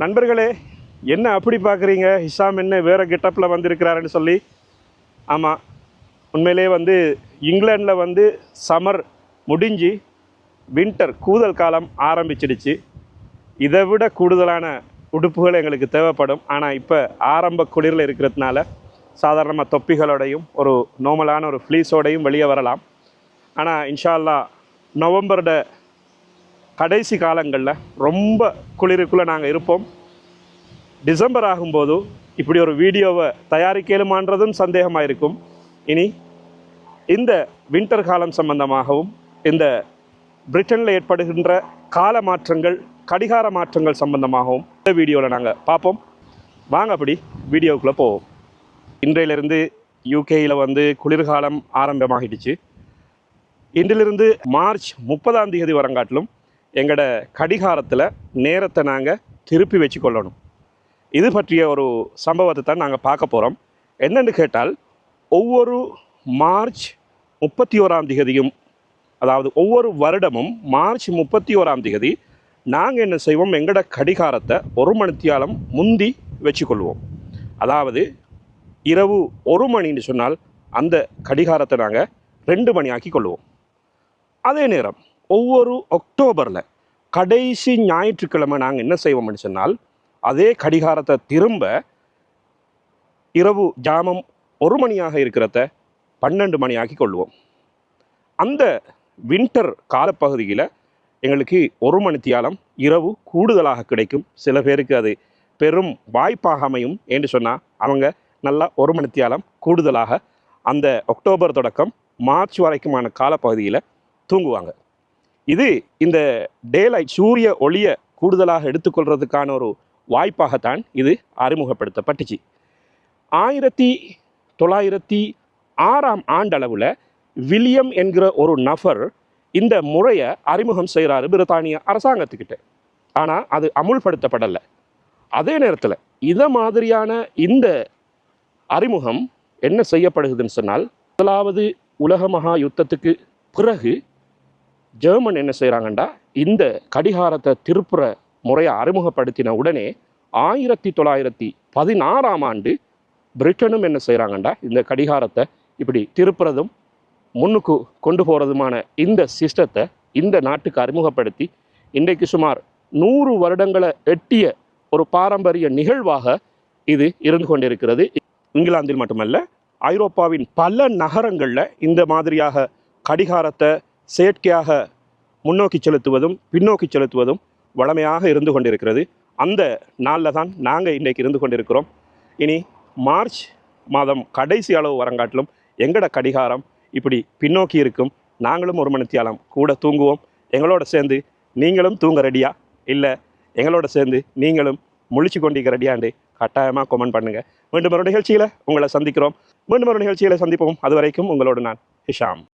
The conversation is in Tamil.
நண்பர்களே என்ன அப்படி பார்க்குறீங்க? ஹிஷாம் என்ன வேறு கெட்டப்பில் வந்திருக்கிறாருன்னு சொல்லி? ஆமாம் உண்மையிலே வந்து இங்கிலாண்டில் வந்து சம்மர் முடிஞ்சு வின்டர் கூதல் காலம் ஆரம்பிச்சிடுச்சு. இதை விட கூடுதலான உடுப்புகள் எங்களுக்கு தேவைப்படும். ஆனால் இப்போ ஆரம்ப குளிரில் இருக்கிறதுனால சாதாரணமாக தொப்பிகளோடையும் ஒரு நார்மலான ஒரு ஃப்ளீஸோடையும் வெளியே வரலாம். ஆனால் இன்ஷா அல்லாஹ் நவம்பரோட கடைசி காலங்களில் ரொம்ப குளிருக்குள்ளே நாங்கள் இருப்போம். டிசம்பர் ஆகும்போது இப்படி ஒரு வீடியோவை தயாரிக்கலுமான்றதும் சந்தேகமாக இருக்கும் இனி இந்த வின்டர் காலம் சம்பந்தமாகவும் இந்த பிரிட்டனில் ஏற்படுகின்ற கால மாற்றங்கள் கடிகார மாற்றங்கள் சம்பந்தமாகவும் இந்த வீடியோவில் நாங்கள் பார்ப்போம். வாங்க அப்படி வீடியோவுக்குள்ளே போவோம். இன்றையிலிருந்து யூகேயில் வந்து குளிர்காலம் ஆரம்பமாகிடுச்சு. இன்றிலிருந்து மார்ச் முப்பதாம் தேதி வரங்காட்டிலும் எங்களோட கடிகாரத்தில் நேரத்தை நாங்கள் திருப்பி வச்சு கொள்ளணும் இது பற்றிய ஒரு சம்பவத்தை தான் நாங்கள் பார்க்க போகிறோம் என்னென்னு கேட்டால் ஒவ்வொரு மார்ச் முப்பத்தி ஓராம் தேதியும் அதாவது ஒவ்வொரு வருடமும் மார்ச் முப்பத்தி ஓராம் தேதி நாங்கள் என்ன செய்வோம்? எங்களோட கடிகாரத்தை ஒரு மணித்தியாலம் முந்தி வச்சுக்கொள்வோம். அதாவது இரவு ஒரு மணின்னு சொன்னால் அந்த கடிகாரத்தை நாங்கள் ரெண்டு மணி ஆக்கி கொள்வோம். அதே நேரம் ஒவ்வொரு அக்டோபரில் கடைசி ஞாயிற்றுக்கிழமை நாங்கள் என்ன செய்வோம்னு சொன்னால் அதே கடிகாரத்தை திரும்ப இரவு ஜாமம் ஒரு மணியாக இருக்கிறத பன்னெண்டு மணி ஆக்கி கொள்வோம். அந்த வின்டர் காலப்பகுதியில் எங்களுக்கு ஒரு மணித்தியாலம் இரவு கூடுதலாக கிடைக்கும். சில பேருக்கு அது பெரும் வாய்ப்பாக அமையும் என்று சொன்னால் அவங்க நல்லா ஒரு மணித்தியாலம் கூடுதலாக அந்த அக்டோபர் தொடக்கம் மார்ச் வரைக்குமான காலப்பகுதியில் தூங்குவாங்க. இது இந்த டேலைட் சூரிய ஒளியை கூடுதலாக எடுத்துக்கொள்கிறதுக்கான ஒரு வாய்ப்பாகத்தான் இது அறிமுகப்படுத்தப்பட்டுச்சு. ஆயிரத்தி தொள்ளாயிரத்தி ஆறாம் ஆண்டளவில் வில்லியம் என்கிற ஒரு நபர் இந்த முறையை அறிமுகம் செய்கிறாரு பிரித்தானிய அரசாங்கத்துக்கிட்ட. ஆனால் அது அமுல்படுத்தப்படலை. அதே நேரத்தில் இதை மாதிரியான இந்த அறிமுகம் என்ன செய்யப்படுகுதுன்னு சொன்னால் முதலாவது உலக மகா யுத்தத்துக்கு பிறகு ஜெர்மன் என்ன செய்கிறாங்கண்டா இந்த கடிகாரத்தை திருப்புற முறையை அறிமுகப்படுத்தின உடனே ஆயிரத்தி தொள்ளாயிரத்தி பதினாறாம் ஆண்டு பிரிட்டனும் என்ன செய்கிறாங்கண்டா இந்த கடிகாரத்தை இப்படி திருப்புறதும் முன்னுக்கு கொண்டு போகிறதுமான இந்த சிஸ்டத்தை இந்த நாட்டுக்கு அறிமுகப்படுத்தி இன்றைக்கு சுமார் நூறு வருடங்களை எட்டிய ஒரு பாரம்பரிய நிகழ்வாக இது இருந்து கொண்டிருக்கிறது. இங்கிலாந்தில் மட்டுமல்ல ஐரோப்பாவின் பல நகரங்களில் இந்த மாதிரியாக கடிகாரத்தை செயற்கையாக முன்னோக்கி செலுத்துவதும் பின்னோக்கி செலுத்துவதும் வளமையாக இருந்து கொண்டிருக்கிறது. அந்த நாளில் தான் நாங்கள் இன்றைக்கு இருந்து கொண்டிருக்கிறோம். இனி மார்ச் மாதம் கடைசி அளவு வரங்காட்டிலும் எங்கட கடிகாரம் இப்படி பின்னோக்கி இருக்கும். நாங்களும் ஒரு மணித்தியாலம் கூட தூங்குவோம். எங்களோட சேர்ந்து நீங்களும் தூங்க ரெடியா இல்லை எங்களோட சேர்ந்து நீங்களும் முழிச்சு கொண்டிருக்க ரெடியாண்டு கட்டாயமாக கமெண்ட் பண்ணுங்கள் மீண்டும் ஒரு நிகழ்ச்சியில் உங்களை சந்திக்கிறோம். மீண்டும் ஒரு நிகழ்ச்சியில் சந்திப்போம். அது வரைக்கும் உங்களோட நான் ஹிஷாம்.